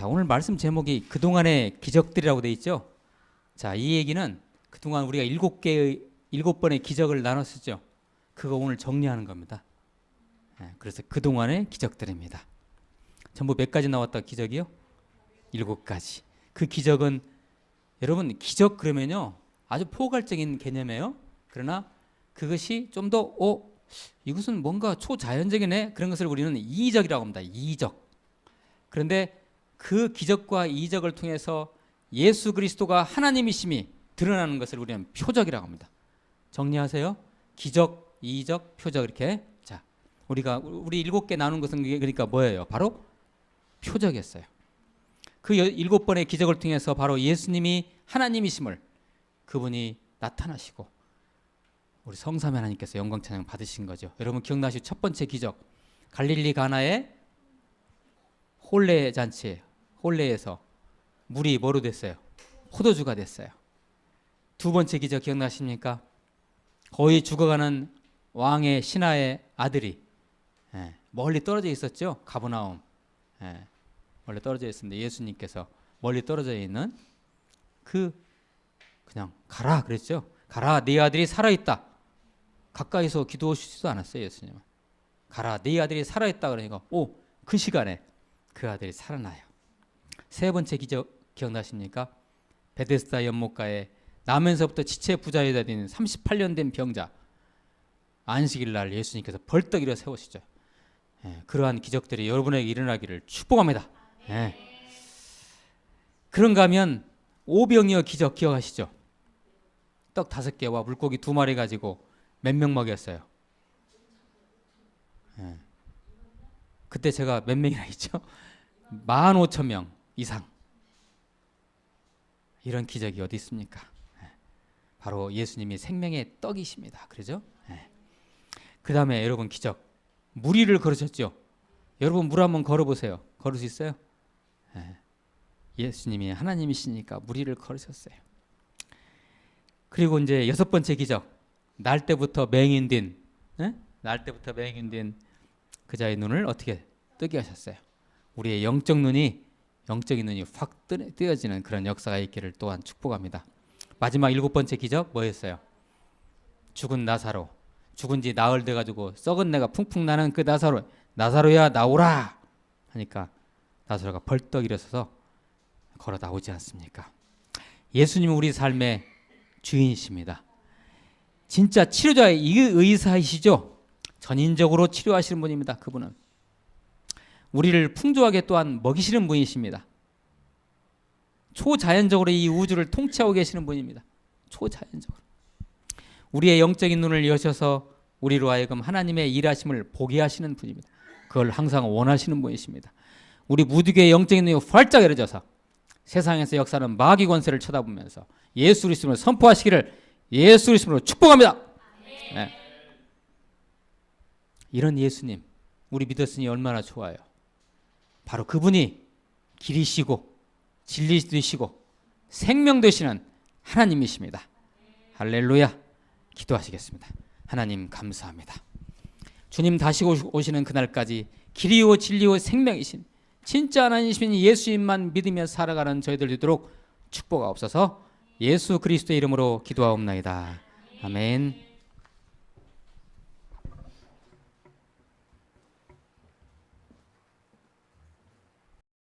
자, 오늘 말씀 제목이 그동안의 기적들이라고 돼 있죠. 자, 이 얘기는 그동안 우리가 일곱 개의 일곱 번의 기적을 나눴었죠. 그거 오늘 정리하는 겁니다. 예, 그래서 그동안의 기적들입니다. 전부 몇 가지 나왔다 기적이요? 일곱 가지. 그 기적은 여러분 기적 그러면요 아주 포괄적인 개념이에요. 그러나 그것이 좀 더 어, 이것은 뭔가 초자연적이네 그런 것을 우리는 이적이라고 합니다. 이적. 그런데 그 기적과 이적을 통해서 예수 그리스도가 하나님이심이 드러나는 것을 우리는 표적이라고 합니다. 정리하세요. 기적, 이적, 표적 이렇게. 자, 우리가 우리 일곱 개 나눈 것은 그러니까 뭐예요? 바로 표적이었어요. 그 여- 일곱 번의 기적을 통해서 바로 예수님이 하나님이심을 그분이 나타나시고 우리 성삼위 하나님께서 영광 찬양 받으신 거죠. 여러분 기억나시죠? 첫 번째 기적 갈릴리 가나의 홀레 잔치 홀레에서 물이 뭐로 됐어요? 포도주가 됐어요. 두 번째 기적 기억나십니까? 거의 죽어가는 왕의 신하의 아들이 예, 멀리 떨어져 있었죠. 가브나움. 예, 멀리 떨어져 있었는데 예수님께서 멀리 떨어져 있는 그 그냥 가라 그랬죠. 가라 네 아들이 살아 있다. 가까이서 기도하시지도 않았어요 예수님은. 가라 네 아들이 살아 있다 그러니까 오 그 시간에 그 아들이 살아나요. 세 번째 기적 기억나십니까? 베데스다 연못가에 나면서부터 지체 부자에다 된 38년 된 병자 안식일 날 예수님께서 벌떡 일어 세우시죠. 예, 그러한 기적들이 여러분에게 일어나기를 축복합니다. 예. 그런가 하면 오병이어 기적 기억하시죠? 떡 다섯 개와 물고기 두 마리 가지고 몇 명 먹였어요? 예. 그때 제가 몇 명이나 있죠? 만 오천 명 이상. 이런 기적이 어디 있습니까? 예. 바로 예수님이 생명의 떡이십니다. 그러죠? 그 다음에 여러분 기적 무리를 걸으셨죠. 여러분 물 한번 걸어보세요. 걸을 수 있어요? 예. 예수님이 하나님이시니까 무리를 걸으셨어요. 그리고 이제 여섯 번째 기적 날 때부터 맹인된 예? 날 때부터 맹인된 그자의 눈을 어떻게 뜨게 하셨어요. 우리의 영적 눈이 영적인 눈이 확 뜨- 뜨여지는 그런 역사가 있기를 또한 축복합니다. 마지막 일곱 번째 기적 뭐였어요? 죽은 나사로 죽은 지 나흘 돼 가지고 썩은 내가 풍풍 나는 그 나사로 나사로야 나오라 하니까 나사로가 벌떡 일어서서 걸어 나오지 않습니까? 예수님은 우리 삶의 주인이십니다. 진짜 치료자의 이 의사이시죠? 전인적으로 치료하시는 분입니다. 그분은 우리를 풍조하게 또한 먹이시는 분이십니다. 초자연적으로 이 우주를 통치하고 계시는 분입니다. 초자연적으로. 우리의 영적인 눈을 여셔서 우리로 하여금 하나님의 일하심을 보게 하시는 분입니다. 그걸 항상 원하시는 분이십니다. 우리 모두의 영적인 눈이 활짝 열어져서 세상에서 역사는 마귀 권세를 쳐다보면서 예수 그리스도를 선포하시기를 예수 그리스도로 축복합니다. 네. 이런 예수님 우리 믿었으니 얼마나 좋아요. 바로 그분이 길이시고 진리 되시고 생명 되시는 하나님이십니다. 할렐루야. 기도하시겠습니다. 하나님 감사합니다. 주님 다시 오시- 오시는 그날까지 길이요 진리요 생명이신 진짜 하나님이신 예수님만 믿으며 살아가는 저희들 되도록 축복 없어서 예수 그리스도의 이름으로 기도하옵나이다. 아멘.